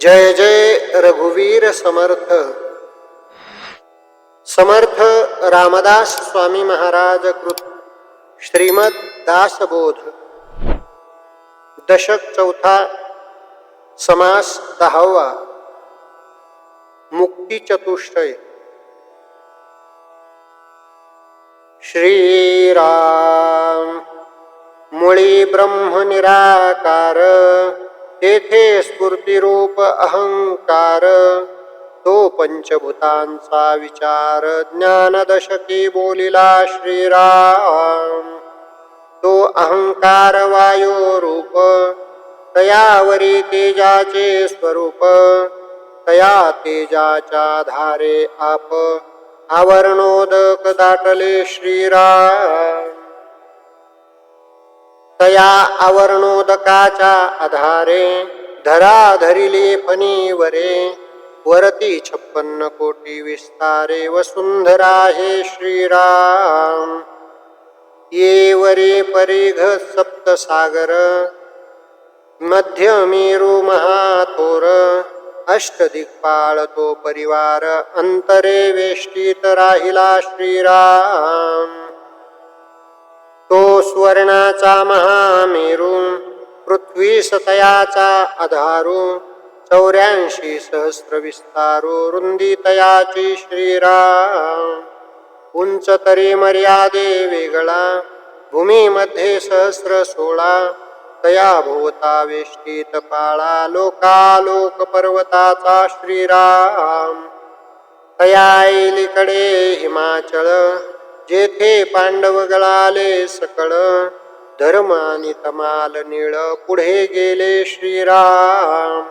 जय जय रघुवीर समर्थ। समर्थ रामदास स्वामी महाराज कृत। श्रीमद दासबोध। दशक चौथा समास दहावा। मुक्ती चतुष्टय। श्रीराम। मुळी ब्रह्म निराकार। तेथे स्फूर्तिरूप अहंकार तो पंचभूतांचा विचार ज्ञानदशकी बोलिला श्रीराम. तो अहंकार वायो रूप तयावरी तेजाचे स्वरूप तया तेजाच्या धारे आप आवरणोदक दाटले श्रीराम. तया आवरणोदकाच्या आधारे धरा धरिले फणीवरे वरती छप्पन्न कोटी विस्तारे वसुंधरा हे श्रीराम. ये वरे परिघ सप्तसागर मध्य महाथोर अष्टदिक्पाळ तो परिवार अंतरे वेष्टीत राहिला श्रीराम. स्वर्णाचा महामेरू पृथ्वी सतयाचा आधारू चौऱ्याऐंशी सहस्र विस्तारू रुंदी तयाची श्रीराम। उंच तरी मर्यादे वेगळा भूमीमध्ये सहस्र सोळा तया भोवता वेष्टीत पाळा लोकालोक पर्वताचा श्रीराम। तयाईलीकडे हिमाचळ जेथे पांडव गळाले सकळ धर्म आणि तमाल निळ पुढे गेले श्रीराम.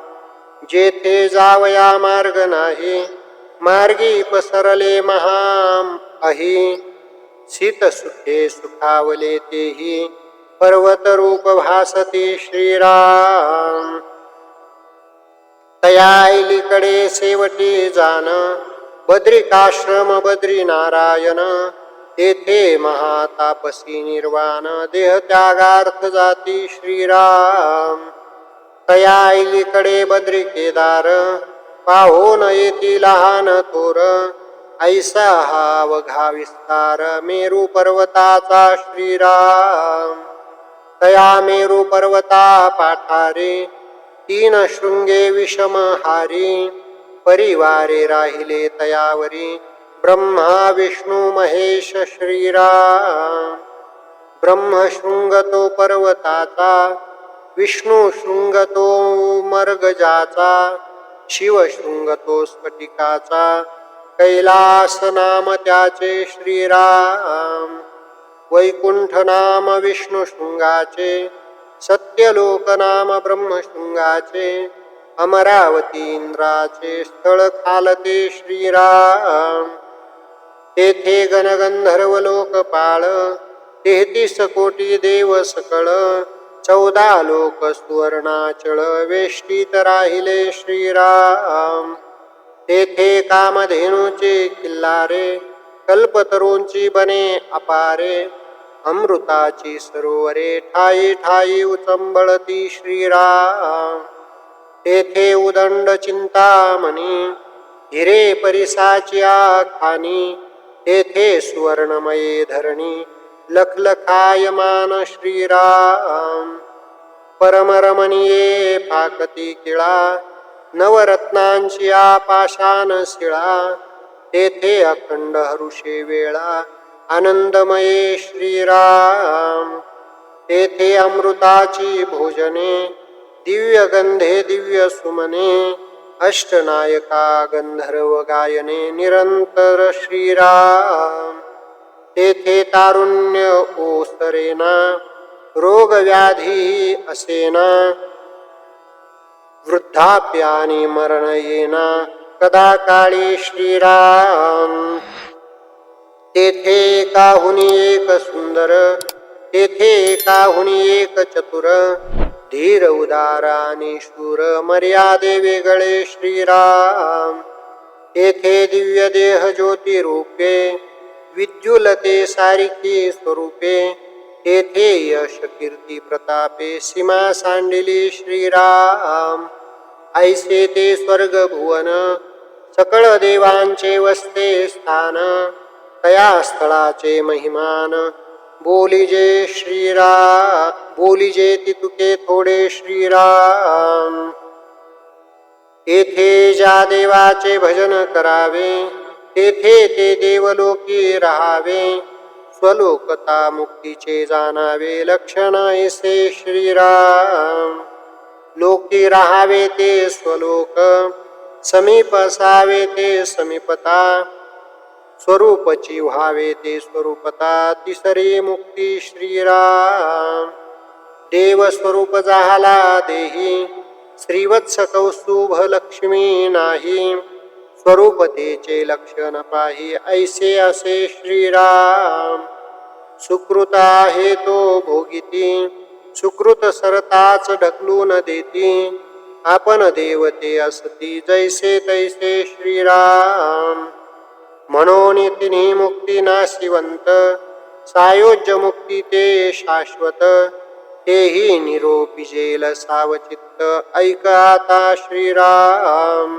जेथे जावया मार्ग नाही मार्गी पसरले महाम अही. सीत सुखे सुखावले तेही पर्वत रूप भासते श्रीराम. तयाईलीकडे सेवटी जाण बद्रिकाश्रम बद्री नारायण तेथे महातापसी निर्वाण देह त्यागार्थ जाती श्रीराम. तयाईलीकडे बद्री केदार पाहून येती लहान थोर. ऐसा हा वघा विस्तार मेरू पर्वताचा श्रीराम. तया मेरू पर्वता पाठारे तीन शृंगे विषम हारी परिवारे राहिले तयावरी ब्रह्मा विष्णू महेश श्रीराम। ब्रह्म पर्वताचा विष्णू शृंगतो मर्गजाचा शिव स्फटिकाचा कैलास नाम त्याचे श्रीराम। वैकुंठ नाम विष्णू शृंगाचे सत्यलोक नाम ब्रह्मशृंगाचे अमरावती इंद्राचे स्थळ खालते श्रीराम। तेथे गणगंधर्व लोकपाळ तेहतीस कोटी देव सकळ चौदा लोक सुवर्णाचळ वेष्टीत राहिले श्रीराम. तेथे कामधेनूचे किल्लारे कल्पतरूंची बने अपारे अमृताची सरोवरे ठाई ठाई उचंबळती श्रीराम. तेथे उदंड चिंतामणी हिरे परिसाची खानी तेथे सुवर्णमये धरणी लखलखायमान श्रीराम। परमरमणीये पाकती किळा नवरत्नांची आपाशान शिळा तेथे अखंड हरुषे वेळा आनंदमये श्रीराम। तेथे अमृताची भोजने दिव्य गंधे दिव्य सुमने अष्टनायका गंधर्व गायने निरंतर श्रीराम। तेथे तारुण्य ओसरेना रोग व्याधी असेना वृद्धाप्यानी मरण येना कदा काळी श्रीराम। तेथे काहुनी एक सुंदर तेथे काहुनी एक चतुर धीर उदार आणि मर्यादे वेगळे श्रीराम। येथे दिव्य देह ज्योती रूपे विद्युलते सारिके स्वरूपे तेथे यश कीर्ती प्रतापे सीमा सांडिली श्रीराम। ऐसे ते स्वर्ग भुवन सकळ देवांचे वस्ते स्थान तया स्थळाचे महिमान। बोलिजे श्रीरा बोलिजे तितुके थोडे श्रीराम। येथे ज्या देवाचे भजन करावे, तेथे ते देवलोकी राहावे, स्वलोकता मुक्तीचे जाणावे, लक्षण ऐसे श्रीराम। लोकी राहावे ते स्वलोक, समीप असावे ते समीपता स्वरूपची व्हावे ते स्वरूपता तिसरी मुक्ती श्रीराम. देव स्वरूप झाला देही श्रीवत्स कौस्तुभ लक्ष्मी नाही. स्वरूपतेचे लक्षण पाही ऐसे असे श्रीराम. सुकृता हे तो भोगिती सुकृत सरताच ढकलून देती. आपण देवते असती जैसे तैसे श्रीराम. म्हणून तिन्ही मुक्ती नाशिवंत सायोज्य मुक्ती ते शाश्वत तेही निरोपिजेल सावचित्त ऐक आता श्रीराम।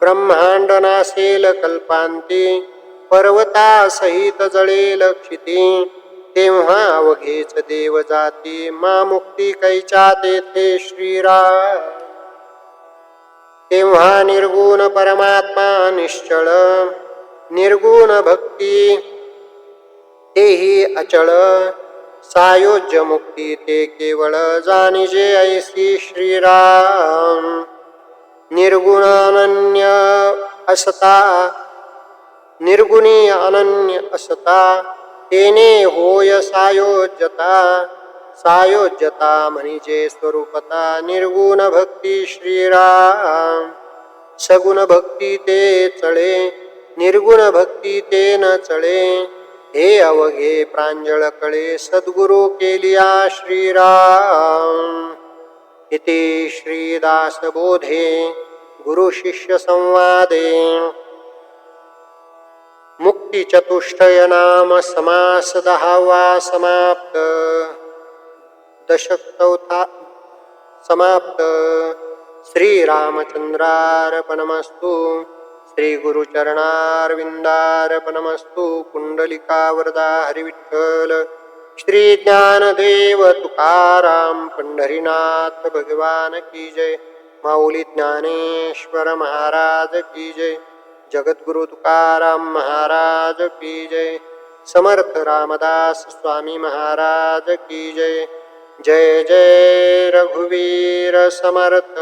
ब्रह्मांड नासेल कल्पांती पर्वता सहित जळेल क्षिती तेव्हा अवघेच देव जाती मा मुक्ती कैच्या तेथे श्रीराम। तेव्हा निर्गुण परमात्मा निश्चळ निर्गुण भक्ती तेही अचळ। सायोज्य मुक्ती ते केवळ जाणीजे ऐसी श्रीराम। निर्गुण अनन्य असता। निर्गुणी अनन्य असता। तेने होय सायोज्यता। सायोज्यता म्हणजे स्वरूपता। निर्गुण भक्ती श्रीराम। सगुण भक्ती ते चळे। निर्गुण भक्ती ते न चळे। हे अवघे प्रांजळ कळे सद्गुरु केलिया श्रीराम। इति श्रीदासबोधे गुरुशिष्यसंवादे मुक्तिचतुष्टय नाम समास दहावा समाप्त। दशक चौथा समाप्त। श्रीरामचंद्रार्पणमस्तु। श्रीगुरुचरणारविंदार्पणमस्तु पुंडलिका वरदा हरिविठ्ठल श्री ज्ञानदेव तुकाराम पंढरीनाथ भगवान की जय। माऊली ज्ञानेश्वर महाराज की जय। जगद्गुरु तुकाराम महाराज की जय। समर्थ रामदास स्वामी महाराज की जय। जय जय रघुवीर समर्थ।